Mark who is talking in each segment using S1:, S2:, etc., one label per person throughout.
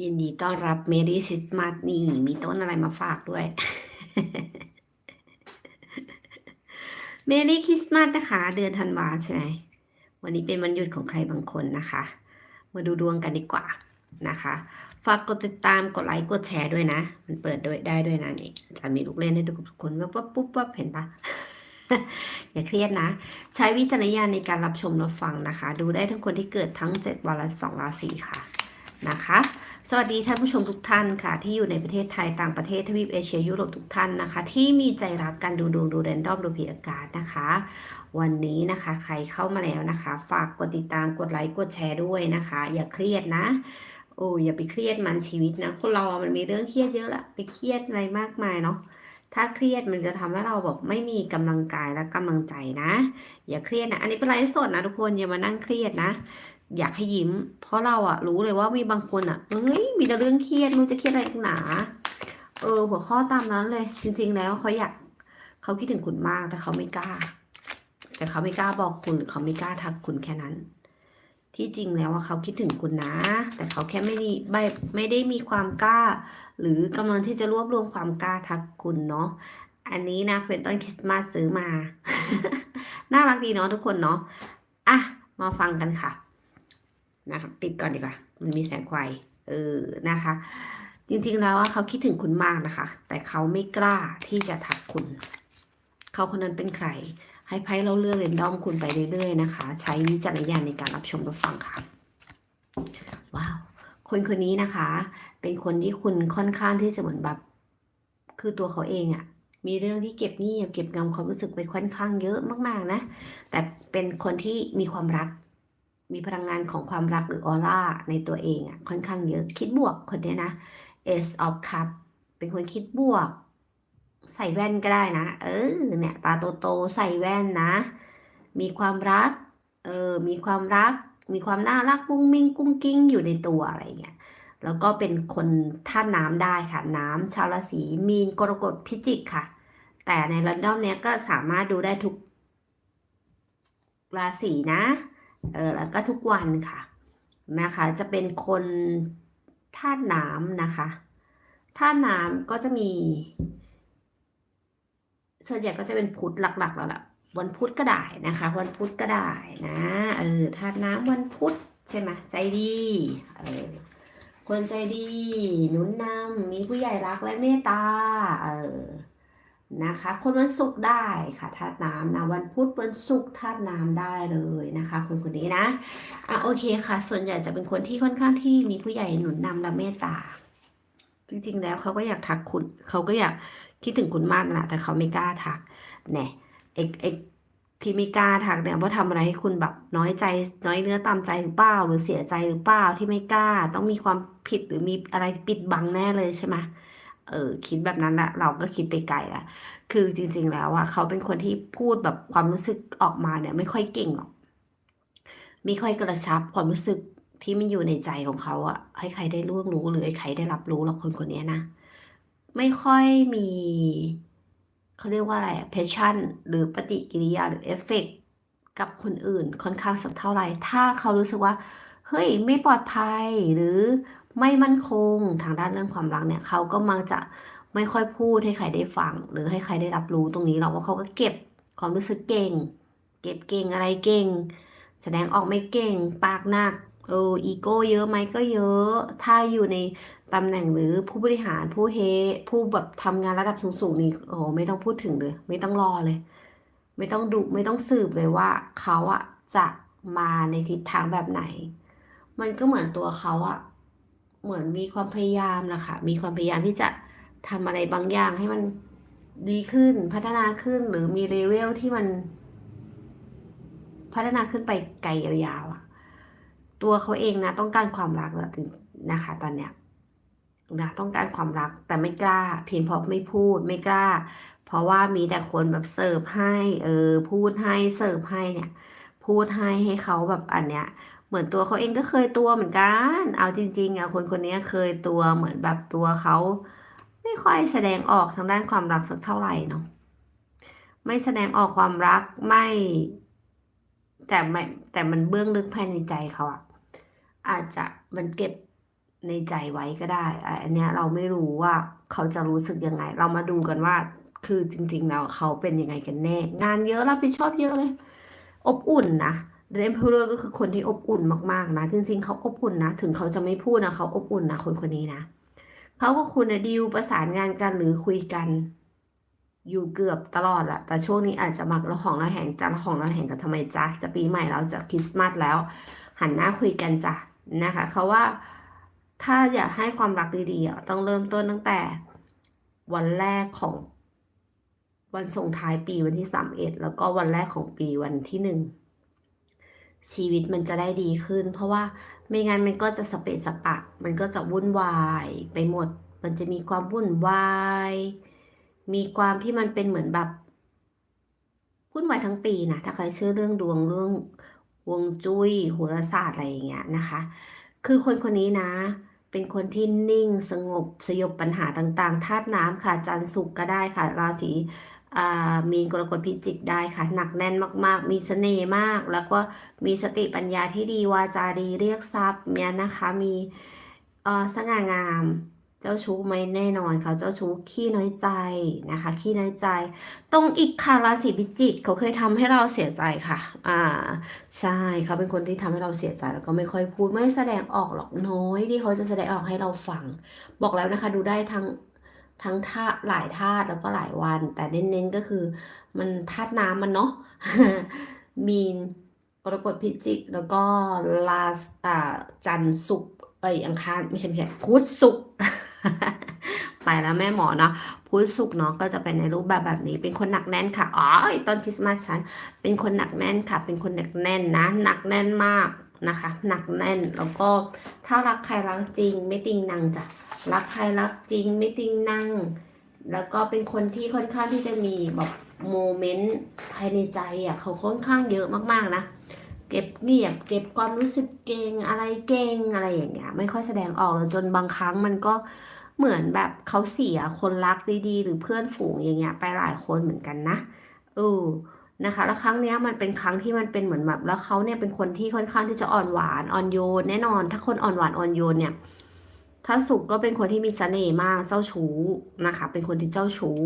S1: ยินดีต้อนรับเมรี่คริสต์มาสนี่มีต้นอะไรมาฝากด้วยเมรี่คริสต์มาสนะคะ เดือนธันวาใช่ไหมวันนี้เป็นวันหยุดของใครบางคนนะคะ มาดูดวงกันดีกว่านะคะ ฝากกดติดตามกดไลค์กดแชร์ด้วยนะ มันเปิดด้วยได้ด้วยนะนี่จะมีลูกเล่นให้ดูกับทุกคนว่าปุ๊บปุ๊บปุ๊บเห็นปะอย่าเครียดนะ ใช้วิจารณญาณในการรับชมรับฟังนะคะ ดูได้ทั้งคนที่เกิดทั้ง 7 วันและ2ราศีค่ะนะคะ สวัสดีท่านผู้ชมทุกท่านค่ะ ที่อยู่ในประเทศไทยต่างประเทศทวีปเอเชียยุโรปทุกท่านนะคะ ที่มีใจรักการดูดวงดูแรนดอมดูผีอากาศนะคะ วันนี้นะคะใครเข้ามาแล้วนะคะ ฝากกดติดตามกดไลค์กดแชร์ด้วยนะคะ อย่าเครียดนะโอ้อย่าไปเครียดมันชีวิตนะคนเรามันมีเรื่องเครียดเยอะละไปเครียดอะไรมากมายเนาะถ้าเครียดมันจะทำให้เราแบบไม่มีกำลังกายและกำลังใจนะ อย่าเครียดนะ อันนี้เป็นไลฟ์สดนะทุกคนอย่ามานั่งเครียดนะ อยากให้ยิ้ม เพราะเราอะรู้เลยว่ามีบางคนอะเฮ้ยมีแต่เรื่องเครียดไรู้จะเครียดอะไรนักหนาเออ หัวข้อตามนั้นเลย จริง ๆ แล้วเขาอยากเขาคิดถึงคุณมากแต่เขาไม่กล้า แต่เขาไม่กล้าบอกคุณเขาไม่กล้าทักคุณแค่นั้น ที่จริงแล้วว่าเขาคิดถึงคุณนะ แต่เขาแค่ไม่ได้ไม่ไม่ได้มีความกล้า หรือกำลังที่จะรวบรวมความกล้าทักคุณเนาะอันนี้นะเป็นต้นคริสต์มาสซื้อมา น่ารักดีเนาะทุกคนเนาะอะมาฟังกันค่ะ นะคะปิดก่อนดีกว่า มันมีแสงไฟเออนะคะ จริงๆแล้วเขาคิดถึงคุณมากนะคะ แต่เขาไม่กล้าที่จะทักคุณ เขาคนนั้นเป็นใคร ให้ไพ่เราเลือกเรนดอมคุณไปเรื่อยๆนะคะ ใช้วิจารณญาณในการรับชมรับฟังค่ะ ว้าว คนคนนี้นะคะ เป็นคนที่คุณค่อนข้างที่จะเหมือนแบบ คือตัวเขาเองอะมีเรื่องที่เก็บเงียบเก็บงำความรู้สึกไปค่อนข้างเยอะมาก ๆ นะ แต่เป็นคนที่มีความรัก มีพลังงานของความรักหรือออร่าในตัวเองอะค่อนข้างเยอะคิดบวกคนนี้นะ Ace of Cup เป็นคนคิดบวก ใส่แว่นก็ได้นะ เออเนี่ยตาโตๆใส่แว่นนะ มีความรักเออมีความรัก มีความน่ารักมุ้งมิ้งกุ้งกิ้งอยู่ในตัวอะไรเงี้ยแล้วก็เป็นคนท่าน้ำได้ค่ะ น้ำชาวราศีมีนกรกฎพิจิกค่ะ แต่ในรันดอมเนี้ยก็สามารถดูได้ทุกราศีนะ เออแล้วก็ทุกวันค่ะนะคะจะเป็นคนธาตุน้ำนะคะธาตุน้ำก็จะมี ส่วนใหญ่ก็จะเป็นพุธหลักๆแล้วล่ะวันพุธก็ได้นะคะ วันพุธก็ได้นะเออธาตุน้ำวันพุธใช่ไหมใจดีเออคนใจดีหนุนนำมีผู้ใหญ่รักและเมตตาเออ นะคะ คนวันศุกร์ได้ค่ะธาตุน้ำนะวันพุธวันศุกร์ธาตุน้ำได้เลยนะคะ คนคนนี้นะอะโอเคค่ะ ส่วนใหญ่จะเป็นคนที่ค่อนข้างที่มีผู้ใหญ่หนุนนำและเมตตา จริงๆแล้วเขาก็อยากทักคุณเขาก็อยากคิดถึงคุณมากนะแต่เขาไม่กล้าทักแน่เอกเอกที่ไม่กล้าทักเนี่ยว่าทำอะไรให้คุณแบบน้อยใจน้อยเนื้อตามใจหรือเปล่าหรือเสียใจหรือเปล่าที่ไม่กล้า ต้องมีความผิดหรือมีอะไรปิดบังแน่เลยใช่ไหม เออคิดแบบนั้นละเราก็คิดไปไกลละคือจริง ๆ แล้วอะเขาเป็นคนที่พูดแบบความรู้สึกออกมาเนี่ยไม่ค่อยเก่งหรอกไม่ค่อยกระชับความรู้สึกที่มันอยู่ในใจของเขาอะให้ใครได้ร่วงรู้หรือให้ใครได้รับรู้หรอกคนคนนี้นะไม่ค่อยมีเขาเรียกว่าอะไรอะ passion หรือปฏิกิริยาหรือเอฟเฟกกับคนอื่นค่อนข้างสักเท่าไหร่ ถ้าเขารู้สึกว่า เฮ้ย ไม่ปลอดภัยหรือ ไม่มั่นคงทางด้านเรื่องความรักเนี่ยเขาก็มักจะไม่ค่อยพูดให้ใครได้ฟัง หรือให้ใครได้รับรู้ตรงนี้หรอกว่าเขาก็เก็บความรู้สึกเก่ง เก็บเก่งอะไรเก่ง แสดงออกไม่เก่ง ปากหนักเอออีโก้เยอะไหมก็เยอะ ถ้าอยู่ในตำแหน่งหรือผู้บริหารผู้เฮผู้แบบทำงานระดับสูงๆนี่โอ้ไม่ต้องพูดถึงเลย ไม่ต้องรอเลย ไม่ต้องดูไม่ต้องสืบเลยว่าเขาอะจะมาในทิศทางแบบไหน มันก็เหมือนตัวเขาอะ เหมือนมีความพยายามแหละค่ะมีความพยายามที่จะทำอะไรบางอย่างให้มันดีขึ้นพัฒนาขึ้นหรือมีเลเวลที่มัน พัฒนาขึ้นไปไกลยาวๆอะตัวเขาเองนะ ต้องการความรักแล้วนะคะ ตอนเนี้ยนะต้องการความรักแต่ไม่กล้า เพียงเพราะไม่พูดไม่กล้า เพราะว่ามีแต่คนแบบเสิร์ฟให้ เออ พูดให้เสิร์ฟให้เนี่ย พูดให้ให้เขาแบบอันเนี้ย เหมือนตัวเขาเองก็เคยตัวเหมือนกัน เอาจริงๆอะคนคนนี้เคยตัวเหมือนแบบตัวเขาไม่ค่อยแสดงออกทางด้านความรักสักเท่าไหร่เนาะไม่แสดงออกความรักไม่ แต่ไม่แต่มันเบื้องลึกภายในใจเขาอะอาจจะมันเก็บในใจไว้ก็ได้อะอันเนี้ยเราไม่รู้ว่าเขาจะรู้สึกยังไง เรามาดูกันว่าคือจริงๆแล้วเขาเป็นยังไงกันแน่ งานเยอะรับผิดชอบเยอะเลย อบอุ่นนะ เดนพูเลอร์ก็คือคนที่อบอุ่นมากๆนะจริงๆเขาอบอุ่นนะ ถึงเขาจะไม่พูดนะเขาอบอุ่นนะคนคนนี้นะเขากับคุณนะดีลประสานงานกันหรือคุยกัน อยู่เกือบตลอดแหละแต่ช่วงนี้อาจจะมักละหองละแหงจะละหองละแหงกันทำไมจ๊ะจะปีใหม่แล้วจะคริสต์มาสแล้ว หันหน้าคุยกันจ้ะนะคะเขาว่าถ้าอยากให้ความรักดีๆต้องเริ่มต้นตั้งแต่วันแรกของวันส่งท้ายปีวันที่สามเอ็ดแล้วก็วันแรกของปีวันที่หนึ่ง ชีวิตมันจะได้ดีขึ้น เพราะว่าไม่งั้นมันก็จะสเปะสปะ มันก็จะวุ่นวายไปหมด มันจะมีความวุ่นวาย มีความที่มันเป็นเหมือนแบบวุ่นวายทั้งปีนะถ้าใครเชื่อเรื่องดวงเรื่องวงจุ้ยโหราศาสตร์อะไรอย่างเงี้ยนะคะ คือคนคนนี้นะ เป็นคนที่นิ่งสงบสยบปัญหาต่างๆธาตุน้ำค่ะจันทร์ศุกก็ได้ค่ะ ราศี มีนกรกฎพิจิกได้ค่ะ หนักแน่นมาก ๆ มีเสน่ห์มาก แล้วก็มีสติปัญญาที่ดีวาจาดีเรียกทรัพย์เนี่ยนะคะ มีสง่างาม เจ้าชู้ไหมแน่นอนค่ะเจ้าชู้ขี้น้อยใจนะคะ ขี้น้อยใจ ตรงอีกค่ะราศีพิจิกเขาเคยทำให้เราเสียใจค่ะ อ่าใช่เขาเป็นคนที่ทำให้เราเสียใจแล้วก็ไม่ค่อยพูดไม่แสดงออกหรอกน้อยที่เขาจะแสดงออกให้เราฟัง บอกแล้วนะคะ ดูได้ทั้ง ทั้งธาตุหลายธาตุแล้วก็หลายวัน แต่เน้นๆก็คือ มันธาตุน้ำมันเนาะมีนกรกฎพิจิก แล้วก็ลาสอ่าจันทร์ศุกเอ้ยอังคารไม่ใช่ไม่ใช่พุธศุกไปแล้วแม่หมอเนาะพุธศุกเนาะก็จะเป็นในรูปแบบแบบนี้ เป็นคนหนักแน่นค่ะอ๋อไอ้ต้นคริสต์มาสฉันเป็นคนหนักแน่นค่ะ เป็นคนหนักแน่นนะหนักแน่นมากนะคะ หนักแน่นแล้วก็ถ้ารักใครรักจริงไม่ติงนังจ้ะ รักใครรักจริงไม่ติงนั่ง แล้วก็เป็นคนที่ค่อนข้างที่จะมีแบบโมเมนต์ภายในใจอะเขาค่อนข้างเยอะมากๆนะเก็บเงียบเก็บความรู้สึกเก่งอะไรเก่งอะไรอย่างเงี้ยไม่ค่อยแสดงออกแล้วจนบางครั้งมันก็เหมือนแบบเขาเสียคนรักดีๆ หรือเพื่อนฝูงอย่างเงี้ยไปหลายคนเหมือนกันนะเออนะคะแล้วครั้งเนี้ยมันเป็นครั้งที่มันเป็นเหมือนแบบแล้วเขาเนี่ยเป็นคนที่ค่อนข้างที่จะอ่อนหวานอ่อนโยนแน่นอน ถ้าคนอ่อนหวานอ่อนโยนเนี่ย ถ้าสุกก็เป็นคนที่มีเสน่ห์มากเจ้าชู้นะคะ เป็นคนที่เจ้าชู้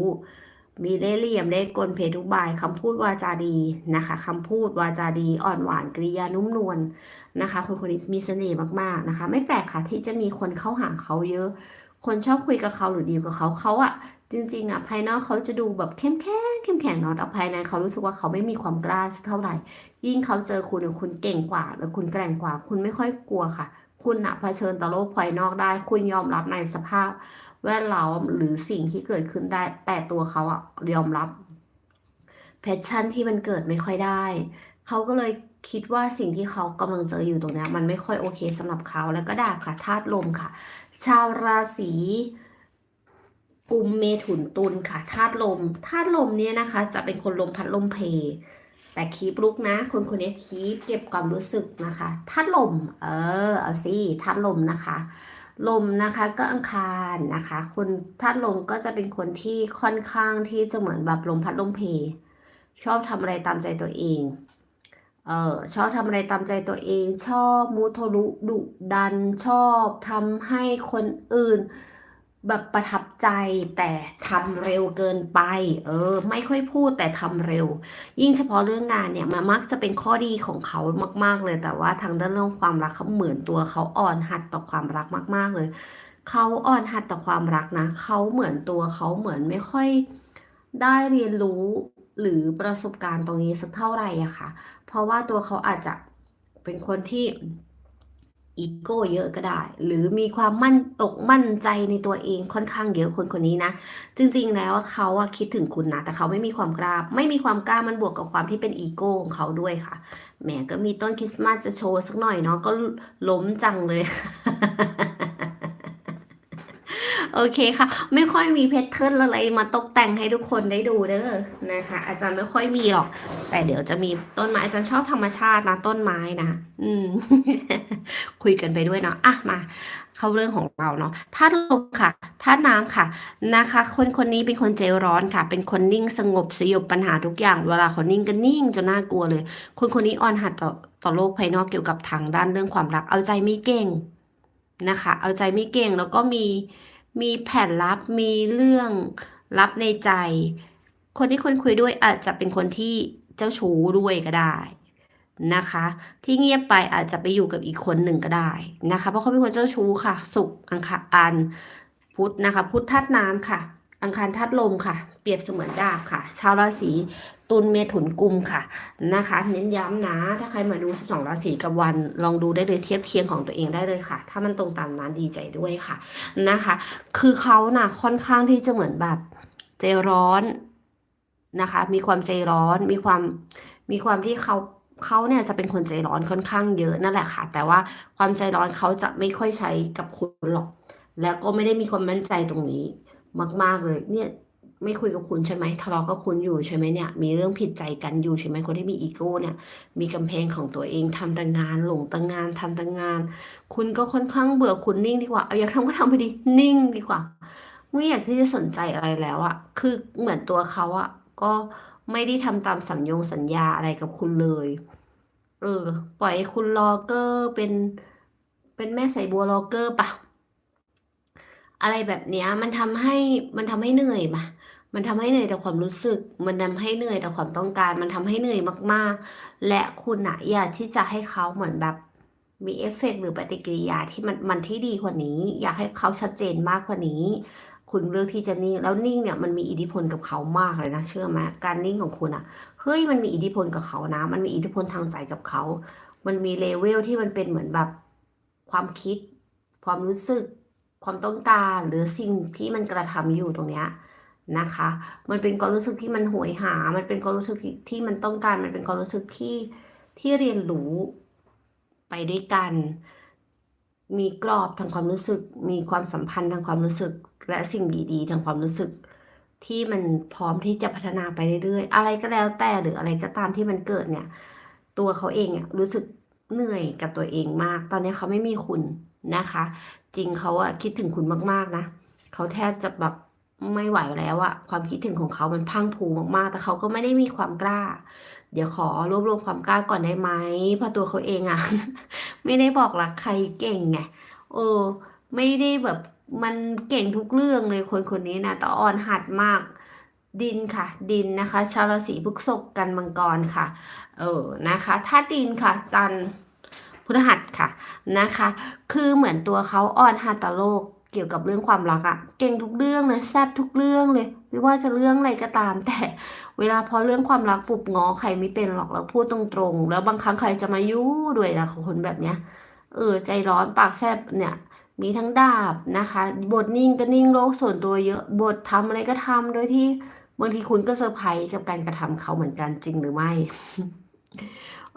S1: มีเล่ห์เหลี่ยมเล่ห์กลเพทุบายคำพูดวาจาดีนะคะคำพูดวาจาดีอ่อนหวานกริยานุ่มนวลนะคะ คนคนนี้มีเสน่ห์มากๆนะคะ ไม่แปลกค่ะที่จะมีคนเข้าหาเขาเยอะ คนชอบคุยกับเขาหรือดีกับเขาเขาอะจริงๆอะภายนอกเขาจะดูแบบเข้มแข็งเข้มแข็งเนาะแต่ภายในเขารู้สึกว่าเขาไม่มีความกล้าสักเท่าไหร่ ยิ่งเขาเจอคุณคุณเก่งกว่าหรือคุณแกร่งกว่า คุณไม่ค่อยกลัวค่ะ คุณอะเผชิญต่อโลกภายนอกได้ คุณยอมรับในสภาพ แวดล้อมหรือสิ่งที่เกิดขึ้นได้ แต่ตัวเขาอะยอมรับแพชชั่นที่มันเกิดไม่ค่อยได้ เขาก็เลยคิดว่าสิ่งที่เขากำลังเจออยู่ตรงนี้มันไม่ค่อยโอเคสำหรับเขาแล้วก็ดาบค่ะธาตุลมค่ะ ชาวราศีกุมเมถุนตุลค่ะธาตุลมธาตุลมเนี่ยนะคะ จะเป็นคนลมพัดลมเพ แต่คีบลุกนะ คนคนนี้คีบเก็บความรู้สึกนะคะธาตุลม เออ เอาสิธาตุลมนะคะ ลมนะคะก็อังคารนะคะ คนธาตุลมก็จะเป็นคนที่ค่อนข้างที่จะเหมือนแบบลมพัดลมเพ ชอบทำอะไรตามใจตัวเอง เออชอบทำอะไรตามใจตัวเอง ชอบมุทะลุดุดันชอบทำให้คนอื่น แบบประทับใจแต่ทำเร็วเกินไป เออ ไม่ค่อยพูดแต่ทำเร็ว ยิ่งเฉพาะเรื่องงานเนี่ยมันมักจะเป็นข้อดีของเขามากๆเลย แต่ว่าทางด้านเรื่องความรักเขาเหมือนตัวเขาอ่อนหัดต่อความรักมาก ๆ เลยเขาอ่อนหัดต่อความรักนะเขาเหมือนตัวเขาเหมือนไม่ค่อยได้เรียนรู้หรือประสบการณ์ตรงนี้สักเท่าไหร่อะค่ะ เพราะว่าตัวเขาอาจจะเป็นคนที่ อีโก้เยอะก็ได้ หรือมีความมั่นอกมั่นใจในตัวเองค่อนข้างเยอะคนคนนี้นะ จริงๆแล้วเขาอะคิดถึงคุณนะ แต่เขาไม่มีความกล้า ไม่มีความกล้ามันบวกกับความที่เป็นอีโก้ของเขาด้วยค่ะ แหมก็มีต้นคริสต์มาสจะโชว์สักหน่อยเนาะก็ล้มจังเลย โอเคค่ะ ไม่ค่อยมีเพชรเทิร์นอะไรมาตกแต่งให้ทุกคนได้ดูเด้อนะคะ อาจารย์ไม่ค่อยมีหรอก แต่เดี๋ยวจะมีต้นไม้อาจารย์ชอบธรรมชาตินะต้นไม้นะอืม คุยกันไปด้วยเนาะอะมาเข้าเรื่องของเราเนาะธาตุลมค่ะธาตุน้ำค่ะนะคะ คนคนนี้เป็นคนใจร้อนค่ะ เป็นคนนิ่งสงบสยบปัญหาทุกอย่าง เวลาเขานิ่งก็นิ่งจนน่ากลัวเลย คนคนนี้อ่อนหัดต่อต่อโลกภายนอกเกี่ยวกับทางด้านเรื่องความรัก เอาใจไม่เก่งนะคะ เอาใจไม่เก่งแล้วก็มี มีแผนลับมีเรื่องลับในใจ คนที่คุณคุยด้วยอาจจะเป็นคนที่เจ้าชู้ด้วยก็ได้นะคะ ที่เงียบไปอาจจะไปอยู่กับอีกคนหนึ่งก็ได้นะคะ เพราะเขาเป็นคนเจ้าชู้ค่ะ สุกอังคารพุธนะคะ พุธธาตุน้ำค่ะ อังคารธาตุลมค่ะ เปรียบเสมือนดาบค่ะ ชาวราศีตุลเมถุนกุมค่ะนะคะ เน้นย้ำนะ ถ้าใครมาดู 12 ราศีกับวัน ลองดูได้เลยเทียบเคียงของตัวเองได้เลยค่ะ ถ้ามันตรงตามนั้นดีใจด้วยค่ะนะคะ คือเขาน่ะค่อนข้างที่จะเหมือนแบบใจร้อนนะคะ มีความใจร้อน มีความมีความที่เขาเขาเนี่ยจะเป็นคนใจร้อนค่อนข้างเยอะนั่นแหละค่ะ แต่ว่าความใจร้อนเขาจะไม่ค่อยใช้กับคุณหรอก แล้วก็ไม่ได้มีความมั่นใจตรงนี้ มาก ๆ เลย เนี่ยไม่คุยกับคุณใช่ไหมทะเลาะกับคุณอยู่ใช่ไหมเนี่ย มีเรื่องผิดใจกันอยู่ใช่ไหมคนที่มีอีโก้เนี่ย มีกำแพงของตัวเองทำแต่งาน หลงแต่งานทำแต่งาน คุณก็ค่อนข้างเบื่อคุณนิ่งดีกว่าเอาอยากทำก็ทำไปดินิ่งดีกว่าไม่อยากที่จะสนใจอะไรแล้วอะคือเหมือนตัวเขาอะก็ไม่ได้ทำตามสัญญงสัญญาอะไรกับคุณเลย เออ ปล่อยให้คุณรอเกอร์เป็นเป็นแม่ใส่บัวรอเกอร์ปะ อะไรแบบเนี้ยมันทำให้มันทำให้เหนื่อยมามันทำให้เหนื่อยแต่ความรู้สึก มันทำให้เหนื่อยแต่ความต้องการ มันทำให้เหนื่อยมากๆ และคุณอะอยากที่จะให้เขาเหมือนแบบมีเอฟเฟกหรือปฏิกิริยาที่มันมันที่ดีกว่านี้ อยากให้เขาชัดเจนมากกว่านี้ คุณเลือกที่จะนิ่งแล้วนิ่งเนี่ยมันมีอิทธิพลกับเขามากเลยนะเชื่อไหมการนิ่งของคุณอะเฮ้ยมันมีอิทธิพลกับเขานะ มันมีอิทธิพลทางใจกับเขา มันมีเลเวลที่มันเป็นเหมือนแบบความคิด ความรู้สึก ความต้องการหรือสิ่งที่มันกระทำอยู่ตรงเนี้ยนะคะ มันเป็นความรู้สึกที่มันโหยหา มันเป็นความรู้สึกทที่มันต้องการ มันเป็นความรู้สึกที่ที่เรียนรู้ไปด้วยกัน มีกรอบทางความรู้สึก มีความสัมพันธ์ทางความรู้สึก และสิ่งดีๆทางความรู้สึก ที่มันพร้อมที่จะพัฒนาไปเรื่อยๆ อะไรก็แล้วแต่หรืออะไรก็ตามที่มันเกิดเนี่ย ตัวเขาเองเนี่ยรู้สึกเหนื่อยกับตัวเองมาก ตอนนี้เขาไม่มีคุณ นะคะ จริงเขาอะคิดถึงคุณมากๆนะเขาแทบจะแบบไม่ไหวแล้วอะความคิดถึงของเขามันพังผูมากๆ แต่เขาก็ไม่ได้มีความกล้า เดี๋ยวขอรวบรวมความกล้าก่อนได้ไหมเพราะตัวเขาเองอะไม่ได้บอกรักใครเก่งไงเออ ไม่ได้แบบมันเก่งทุกเรื่องเลยคนคนนี้นะแต่อ่อนหัดมากดินค่ะ ดินนะคะ ชาวราศีพฤษภกันมังกรค่ะ เออนะคะธาดินค่ะจันทร์ พฤหัสค่ะนะคะ คือเหมือนตัวเขาอ่อนหัดต่อโลกเกี่ยวกับเรื่องความรักอะเก่งทุกเรื่องเลยแซ่บทุกเรื่องเลย ไม่ว่าจะเรื่องอะไรก็ตาม แต่เวลาพอเรื่องความรักปุบง้อใครไม่เป็นหรอกแล้วพูดตรงๆ แล้วบางครั้งใครจะมายุ่ด้วยนะคนแบบเนี้ยเออใจร้อนปากแซ่บเนี่ยมีทั้งดาบนะคะ บทนิ่งก็นิ่งโลกส่วนตัวเยอะบททำอะไรก็ทำโดยที่บางทีคุณก็เซอร์ไพรส์กับการกระทำเขาเหมือนกันจริงหรือไม่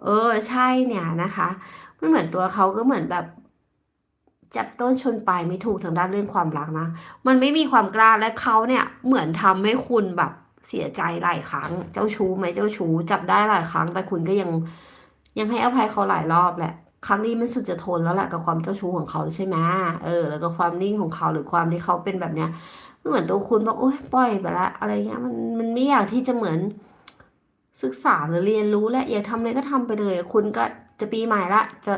S1: เออใช่เนี่ยนะคะ มันเหมือนตัวเขาก็เหมือนแบบจับต้นชนปลายไม่ถูกทางด้านเรื่องความรักนะ มันไม่มีความกล้าและเขาเนี่ยเหมือนทำให้คุณแบบเสียใจหลายครั้ง เจ้าชู้ไหมเจ้าชู้จับได้หลายครั้ง แต่คุณก็ยังยังให้อภัยเขาหลายรอบแหละ ครั้งนี้มันสุดจะทนแล้วแหละกับความเจ้าชู้ของเขาใช่ไหมเออ แล้วก็ความนิ่งของเขาหรือความที่เขาเป็นแบบเนี้ยเหมือนตัวคุณบอกโอ๊ยปล่อยไปละอะไรเงี้ยมันมันไม่อยากที่จะเหมือนศึกษาหรือเรียนรู้และอยากทำอะไรก็ทำไปเลย คุณก็ จะปีใหม่ละ จะ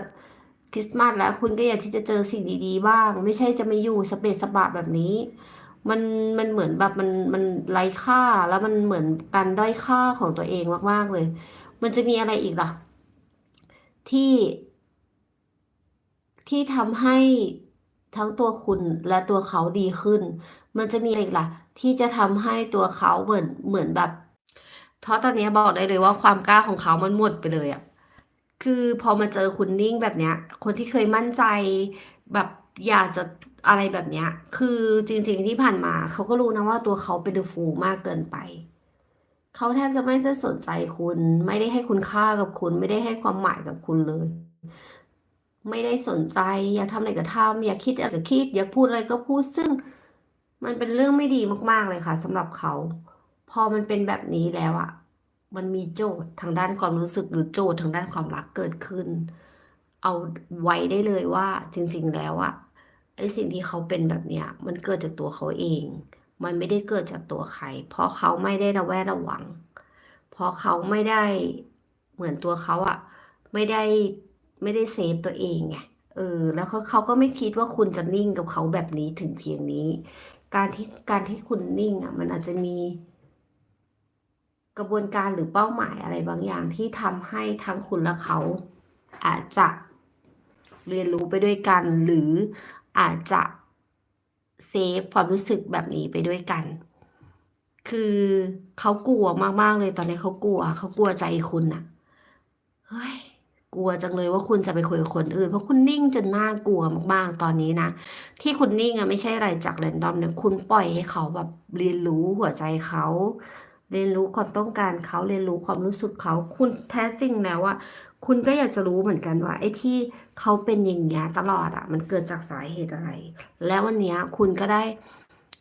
S1: คริสต์มาสแล้วคุณก็อยากที่จะเจอสิ่งดีๆบ้าง ไม่ใช่จะไมาอยู่สเปซสปะแบบนี้ มันมันเหมือนแบบมันมันไร้ค่าแล้วมันเหมือนการด้อยค่าของตัวเองมากๆเลย มันจะมีอะไรอีกล่ะ ที่ ที่ทำให้ทั้งตัวคุณและตัวเขาดีขึ้น มันจะมีอะไรล่ะ ที่จะทำให้ตัวเขาเหมือนเหมือนแบบเพราะตอนนี้บอกได้เลยว่าความกล้าของเขามันหมดไปเลยอะ คือพอมาเจอคุณนิ่งแบบเนี้ย คนที่เคยมั่นใจแบบอยากจะอะไรแบบเนี้ย คือจริงๆที่ผ่านมาเขาก็รู้นะว่าตัวเขาเป็นเดอะฟูลมากเกินไป เขาแทบจะไม่ได้สนใจคุณ ไม่ได้ให้คุณค่ากับคุณ ไม่ได้ให้ความหมายกับคุณเลย ไม่ได้สนใจ อยากทำอะไรก็ทำอยากคิดอะไรก็คิด อยากพูดอะไรก็พูดซึ่งมันเป็นเรื่องไม่ดีมากๆเลยค่ะสำหรับเขา พอมันเป็นแบบนี้แล้วอะ มันมีโจทย์ทางด้านความรู้สึกหรือโจทย์ทางด้านความรักเกิดขึ้น เอาไว้ได้เลยว่าจริงๆแล้วอะไอสิ่งที่เขาเป็นแบบเนี้ยมันเกิดจากตัวเขาเอง มันไม่ได้เกิดจากตัวใคร เพราะเขาไม่ได้ระแวดระวัง เพราะเขาไม่ได้เหมือนตัวเขาอะไม่ได้ไม่ได้เซฟตัวเองไงเออแล้วเขาเขาก็ไม่คิดว่าคุณจะนิ่งกับเขาแบบนี้ถึงเพียงนี้ การที่การที่คุณนิ่งอะมันอาจจะมี กระบวนการหรือเป้าหมายอะไรบางอย่างที่ทำให้ทั้งคุณและเขา อาจจะเรียนรู้ไปด้วยกัน หรืออาจจะเซฟความรู้สึกแบบนี้ไปด้วยกัน คือเขากลัวมากๆเลยตอนนี้เขากลัว เขากลัวใจคุณอะเฮ้ยกลัวจังเลยว่าคุณจะไปคุยกับคนอื่น เพราะคุณนิ่งจนน่ากลัวมากๆตอนนี้นะ ที่คุณนิ่งอะไม่ใช่อะไรจากแรนดอมเนี่ยคุณปล่อยให้เขาแบบเรียนรู้หัวใจเขา เรียนรู้ความต้องการเขาเรียนรู้ความรู้สึกเขา คุณแท้จริงแล้วอะคุณก็อยากจะรู้เหมือนกันว่าไอ้ที่เขาเป็นอย่างเงี้ยตลอดอะมันเกิดจากสาเหตุอะไร แล้ววันเนี้ยคุณก็ได้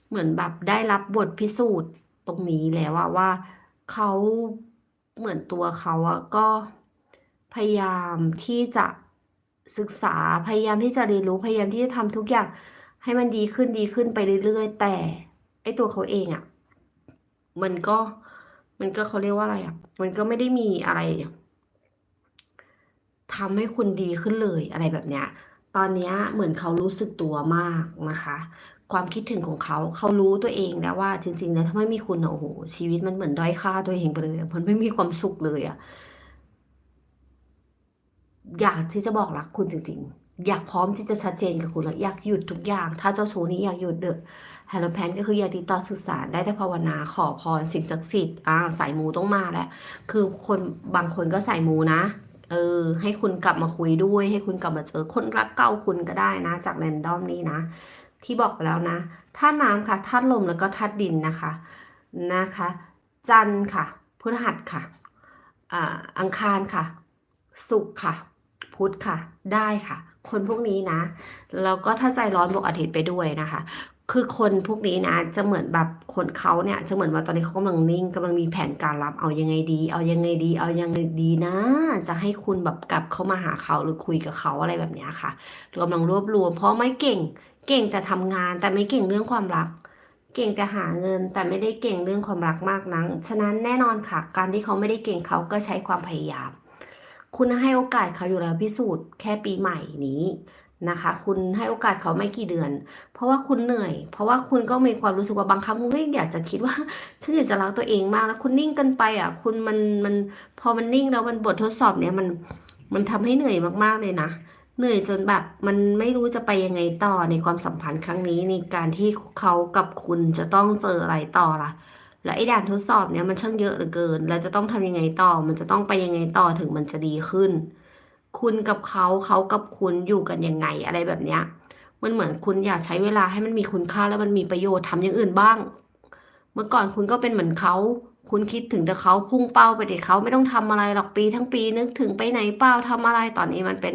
S1: เหมือนแบบได้รับบทพิสูจน์ตรงนี้แล้วอะว่าเขาเหมือนตัวเขาอะก็พยายามที่จะศึกษาพยายามที่จะเรียนรู้พยายามที่จะทำทุกอย่างให้มันดีขึ้นดีขึ้นไปเรื่อยๆ แต่ไอ้ตัวเขาเองอะ มันก็มันก็เขาเรียกว่าอะไรอะ มันก็ไม่ได้มีอะไรทำให้คุณดีขึ้นเลยอะไรแบบเนี้ย ตอนเนี้ยเหมือนเขารู้สึกตัวมากนะคะ ความคิดถึงของเขาเขารู้ตัวเองแล้วว่าจริงๆแล้วถ้าไม่มีคุณอะโอ้โหชีวิตมันเหมือนด้อยค่าตัวเองไปเลยอะมันไม่มีความสุขเลยอะอยากที่จะบอกรักคุณจริงๆ อยากพร้อมที่จะชัดเจนกับคุณแล้วอยากหยุดทุกอย่าง ถ้าเจ้าชู้นี้อยากหยุดเด้อ แฮร์โลแพนก็คืออยากติดต่อสื่อสารได้แต่ภาวนาขอพรสิ่งศักดิ์สิทธิ์อ่าสายมูต้องมาแหละ คือคนบางคนก็สายมูนะเออให้คุณกลับมาคุยด้วย ให้คุณกลับมาเจอคนรักเก่าคุณก็ได้นะ จากแรนดอมนี้นะ ที่บอกไปแล้วนะธาตุน้ำค่ะธาตุลมแล้วก็ธาตุดินนะคะนะคะ จันทร์ค่ะพฤหัสค่ะอ่าอังคารค่ะ ศุกร์ค่ะ พุธค่ะ ได้ค่ะ คนพวกนี้นะแล้วก็ถ้าใจร้อนบวกอาทิตย์ไปด้วยนะคะ คือคนพวกนี้นะ จะเหมือนแบบคนเขาเนี่ย จะเหมือนว่าตอนนี้เขากำลังนิ่งกำลังมีแผนการรับเอายังไงดี เอายังไงดี เอายังไงดีนะ จะให้คุณแบบกลับเข้ามาหาเขาหรือคุยกับเขาอะไรแบบนี้ค่ะกำลังรวบรวม เพราะไม่เก่ง เก่งแต่ทำงาน แต่ไม่เก่งเรื่องความรัก เก่งแต่หาเงิน แต่ไม่ได้เก่งเรื่องความรักมากนักฉะนั้นแน่นอนค่ะ การที่เขาไม่ได้เก่งเขาก็ใช้ความพยายาม คุณให้โอกาสเขาอยู่แล้วพิสูจน์แค่ปีใหม่นี้ นะคะ คุณให้โอกาสเขาไม่กี่เดือน เพราะว่าคุณเหนื่อย เพราะว่าคุณก็มีความรู้สึกว่าบางครั้งคุณก็อยากจะคิดว่าฉันอยากจะรักตัวเองมากแล้วคุณนิ่งกันไปอะ คุณมันมันพอมันนิ่งแล้วมันบททดสอบเนี่ยมันมันทำให้เหนื่อยมากๆเลยนะเหนื่อยจนแบบมันไม่รู้จะไปยังไงต่อในความสัมพันธ์ครั้งนี้ในการที่เขากับคุณจะต้องเจออะไรต่อล่ะ แล้วไอ้ด่านทดสอบเนี่ยมันช่างเยอะเหลือเกิน แล้วจะต้องทำยังไงต่อ มันจะต้องไปยังไงต่อถึงมันจะดีขึ้น คุณกับเขาเขากับคุณอยู่กันยังไงอะไรแบบเนี้ย มันเหมือนคุณอยากใช้เวลาให้มันมีคุณค่าแล้วมันมีประโยชน์ทำอย่างอื่นบ้าง เมื่อก่อนคุณก็เป็นเหมือนเขา คุณคิดถึงแต่เขาพุ่งเป้าไปแต่เขาไม่ต้องทำอะไรหรอกปีทั้งปีนึกถึงไปไหนเปล่าทำอะไรตอนนี้มันเป็น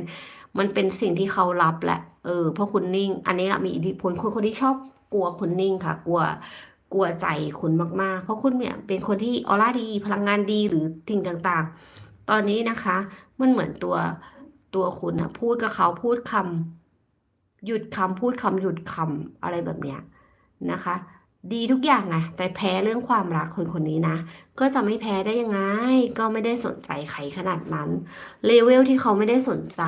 S1: มันเป็นสิ่งที่เขารับแหละ เออเพราะคุณนิ่ง อันนี้ละมีอิทธิพลคนคนที่ชอบกลัวคุณนิ่งค่ะ กลัวกลัวใจคุณมากๆ เพราะคุณเนี่ยเป็นคนที่ออร่าดี พลังงานดีหรือสิ่งต่างๆ ตอนนี้นะคะ มันเหมือนตัวตัวคุณนะพูดกับเขาพูดคำหยุดคำพูดคำหยุดคำอะไรแบบเนี้ยนะคะ ดีทุกอย่างไงแต่แพ้เรื่องความรักคนคนนี้นะ ก็จะไม่แพ้ได้ยังไง ก็ไม่ได้สนใจใครขนาดนั้นเลเวลที่เขาไม่ได้สนใจ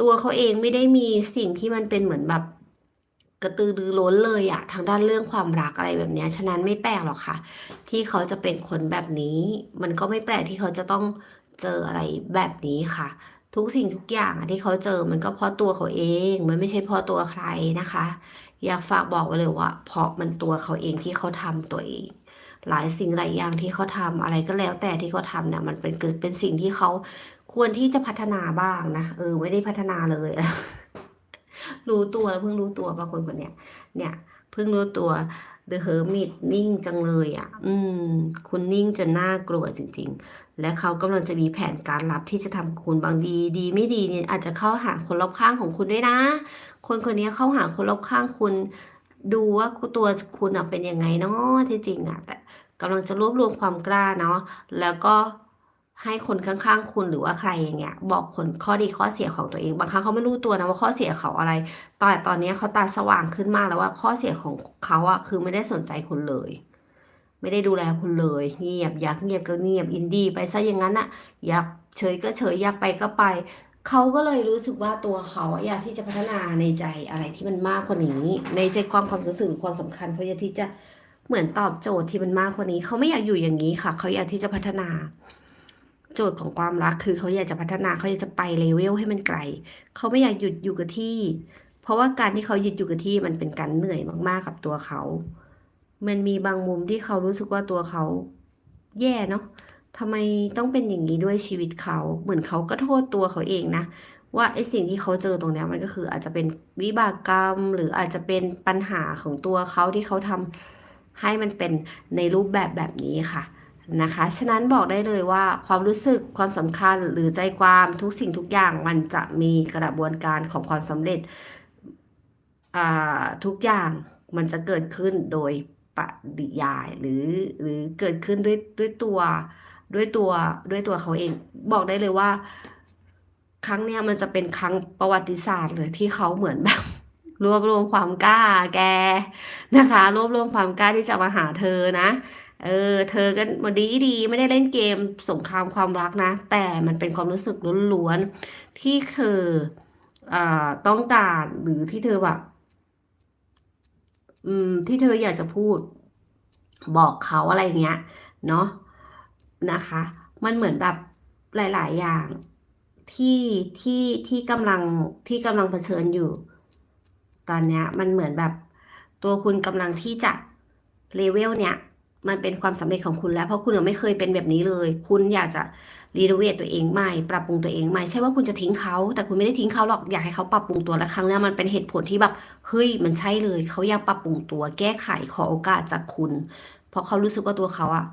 S1: ตัวเขาเองไม่ได้มีสิ่งที่มันเป็นเหมือนแบบ กระตือรือร้นเลยอะทางด้านเรื่องความรักอะไรแบบเนี้ยฉะนั้นไม่แปลกหรอกค่ะ ที่เขาจะเป็นคนแบบนี้ มันก็ไม่แปลกที่เขาจะต้องเจออะไรแบบนี้ค่ะ ทุกสิ่งทุกอย่างอะที่เขาเจอมันก็เพราะตัวเขาเอง มันไม่ใช่เพราะตัวใครนะคะ อยากฝากบอกไว้เลยว่า เพราะมันตัวเขาเองที่เขาทำตัวเองหลายสิ่งหลายอย่างที่เขาทำอะไรก็แล้วแต่ที่เขาทำเนี่ยมันเป็นเกิดเป็นสิ่งที่เขาควรที่จะพัฒนาบ้างนะเออไม่ได้พัฒนาเลย รู้ตัวแล้วเพิ่งรู้ตัวบางคนคนเนี้ยเนี่ยเพิ่งรู้ตัว The Hermit นิ่งจังเลยอะ อืม คุณนิ่งจนน่ากลัวจริง ๆ และเขากำลังจะมีแผนการลับที่จะทำคุณบางดีดีไม่ดีเนี่ยอาจจะเข้าหาคนรอบข้างของคุณด้วยนะ คนคนนี้เข้าหาคนรอบข้างคุณ ดูว่าตัวคุณเป็นยังไงเนาะที่จริงอะ แต่กำลังจะรวบรวมความกล้าเนาะแล้วก็ ให้คนข้างๆ คุณหรือว่าใครอย่างเงี้ย บอกคนข้อดีข้อเสียของตัวเอง บางครั้งเขาไม่รู้ตัวนะว่าข้อเสียเขาอะไรตอนตอนนี้เขาตาสว่างขึ้นมากแล้วว่าข้อเสียของเขาอะคือไม่ได้สนใจคุณเลย ไม่ได้ดูแลคุณเลยเงียบอยากเงียบก็เงียบอินดี้ไปซะอย่างนั้นอะอยากเฉยก็เฉยอยากไปก็ไปเขาก็เลยรู้สึกว่าตัวเขาอะอยากที่จะพัฒนาในใจอะไรที่มันมากกว่านี้ ในใจความความรู้สึกความสำคัญเขาอยากที่จะเหมือนตอบโจทย์ที่มันมากกว่านี้ เขาไม่อยากอยู่อย่างนี้ค่ะ เขาอยากที่จะพัฒนา โจทย์ของความรักคือเขาอยากจะพัฒนาเขาอยากจะไปเลเวลให้มันไกล เขาไม่อยากหยุดอยู่กับที่ เพราะว่าการที่เขาหยุดอยู่กับที่มันเป็นการเหนื่อยมากๆกับตัวเขา มันมีบางมุมที่เขารู้สึกว่าตัวเขาแย่เนาะทำไมต้องเป็นอย่างนี้ด้วยชีวิตเขา เหมือนเขาก็โทษตัวเขาเองนะ ว่าไอ้สิ่งที่เขาเจอตรงนี้มันก็คืออาจจะเป็นวิบากกรรม หรืออาจจะเป็นปัญหาของตัวเขาที่เขาทำให้มันเป็นในรูปแบบแบบนี้ค่ะ นะคะ ฉะนั้นบอกได้เลยว่าความรู้สึกความสำคัญหรือใจความทุกสิ่งทุกอย่างมันจะมีกระบวนการของความสำเร็จทุกอย่างมันจะเกิดขึ้นโดยปริยายหรือหรือเกิดขึ้นด้วยด้วยตัวด้วยตัวด้วยตัวเขาเอง บอกได้เลยว่า ครั้งเนี้ยมันจะเป็นครั้งประวัติศาสตร์เลยที่เขาเหมือนแบบรวบรวมความกล้าแกนะคะ รวบรวมความกล้าที่จะมาหาเธอนะ เออ เธอก็มาดีดีไม่ได้เล่นเกมสงครามความรักนะ แต่มันเป็นความรู้สึกล้วนๆที่เธออต้องการหรือที่เธอแบบอืม ที่เธออยากจะพูด บอกเขาอะไรเงี้ย เนาะนะคะ มันเหมือนแบบหลาย ๆ อย่างที่ที่ที่กำลังที่กำลังเผชิญอยู่ ตอนเนี้ยมันเหมือนแบบตัวคุณกำลังที่จะเลเวลเนี้ย มันเป็นความสำเร็จของคุณแล้ว เพราะคุณยังไม่เคยเป็นแบบนี้เลย คุณอยากจะรีโนเวทตัวเองใหม่ ปรับปรุงตัวเองใหม่ใช่ว่าคุณจะทิ้งเขา แต่คุณไม่ได้ทิ้งเขาหรอกอยากให้เขาปรับปรุงตัวและครั้งนี้มันเป็นเหตุผลที่แบบเฮ้ยมันใช่เลยเขาอยากปรับปรุงตัวแก้ไขขอโอกาสจากคุณ เพราะเขารู้สึกว่าตัวเขาอะ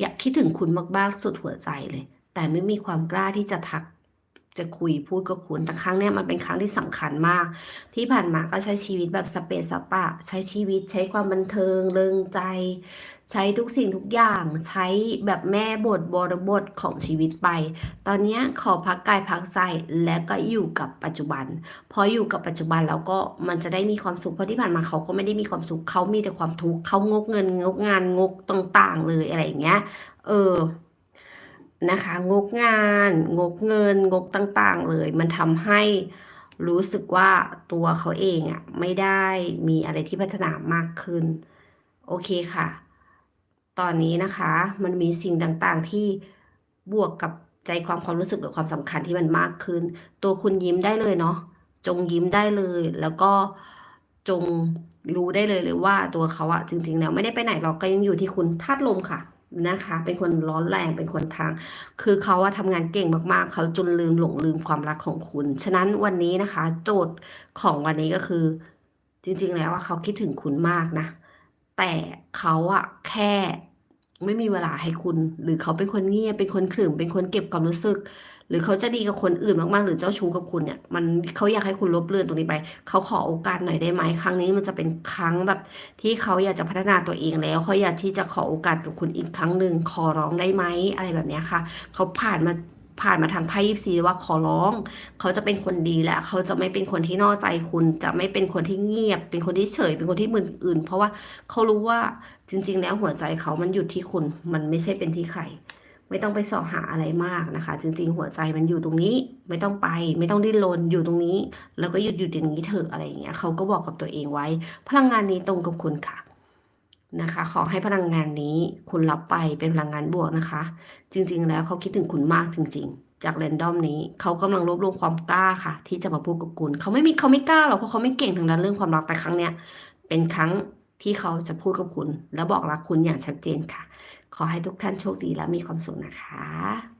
S1: อยากคิดถึงคุณมากๆสุดหัวใจเลย แต่ไม่มีความกล้าที่จะทัก จะคุยพูดกับคุณแต่ครั้งเนี้ยมันเป็นครั้งที่สำคัญมาก ที่ผ่านมาก็ใช้ชีวิตแบบสเปซสปะ ใช้ชีวิตใช้ความบันเทิงเริงใจ ใช้ทุกสิ่งทุกอย่าง ใช้แบบแม่บทบทบทของชีวิตไป ตอนนี้ขอพักกายพักใจและก็อยู่กับปัจจุบัน พออยู่กับปัจจุบันแล้วก็มันจะได้มีความสุขเพราะที่ผ่านมาเขาก็ไม่ได้มีความสุขเขามีแต่ความทุกข์เขางกเงินงกงานงกต่างๆเลยอะไรอย่างเงี้ย เออ นะคะงกงานงกเงินงกต่างๆ เลย มันทำให้รู้สึกว่าตัวเขาเองอะไม่ได้มีอะไรที่พัฒนามากขึ้น โอเคค่ะ ตอนนี้นะคะมันมีสิ่งต่างๆที่บวกกับใจความความรู้สึกหรือความสำคัญที่มันมากขึ้น ตัวคุณยิ้มได้เลยเนาะจงยิ้มได้เลย แล้วก็จงรู้ได้เลยเลยว่าตัวเขาอะจริงๆแล้วไม่ได้ไปไหนหรอกก็ยังอยู่ที่คุณธาตุลมค่ะ นะคะ เป็นคนร้อนแรงเป็นคนทาง คือเขาว่าทำงานเก่งมากๆ เขาจนลืมหลงลืมความรักของคุณ ฉะนั้นวันนี้นะคะ โจทย์ของวันนี้ก็คือ จริงๆแล้วว่าเขาคิดถึงคุณมากนะ แต่เขาอะแค่ไม่มีเวลาให้คุณ หรือเขาเป็นคนเงียบเป็นคนขรึมเป็นคนเก็บความรู้สึก หรือเขาจะดีกับคนอื่นมากๆ หรือเจ้าชู้กับคุณเนี่ย มันเขาอยากให้คุณลบเลือนตรงนี้ไปเขาขอโอกาสหน่อยได้ไหมครั้งนี้มันจะเป็นครั้งแบบ ที่เขาอยากจะพัฒนาตัวเองแล้วเขาอยากที่จะขอโอกาสกับคุณอีกครั้งหนึ่งขอร้องได้ไหมอะไรแบบนี้ค่ะเขาผ่านมาผ่านมาทางไพ่ยิปซีว่าขอร้อง เขาจะเป็นคนดีแหละเขาจะไม่เป็นคนที่นอกใจคุณ จะไม่เป็นคนที่เงียบ เป็นคนที่เฉย เป็นคนที่มึนอื่น เพราะว่าเขารู้ว่าจริง ๆ แล้วหัวใจเขามันอยู่ที่คุณ มันไม่ใช่เป็นที่ใคร ไม่ต้องไปสาะหาอะไรมากนะคะ จริง ๆ หัวใจมันอยู่ตรงนี้ ไม่ต้องไป ไม่ต้องดิ้นรนอยู่ตรงนี้ แล้วก็หยุดหยุดอย่างนี้เถอะอะไรอย่างเงี้ยเขาก็บอกกับตัวเองไว้ พลังงานนี้ตรงกับคุณค่ะนะคะ ขอให้พลังงานนี้คุณรับไปเป็นพลังงานบวกนะคะ จริง ๆ แล้วเขาคิดถึงคุณมากจริง ๆ จากแรนดอมนี้เขากำลังรวบรวมความกล้าค่ะ ที่จะมาพูดกับคุณเขาไม่มีเขาไม่กล้าหรอกเพราะเขาไม่เก่งทางด้านเรื่องความรักแต่ครั้งเนี้ยเป็นครั้งที่เขาจะพูดกับคุณ และบอกรักคุณอย่างชัดเจนค่ะ ขอให้ทุกท่านโชคดีและมีความสุขนะคะ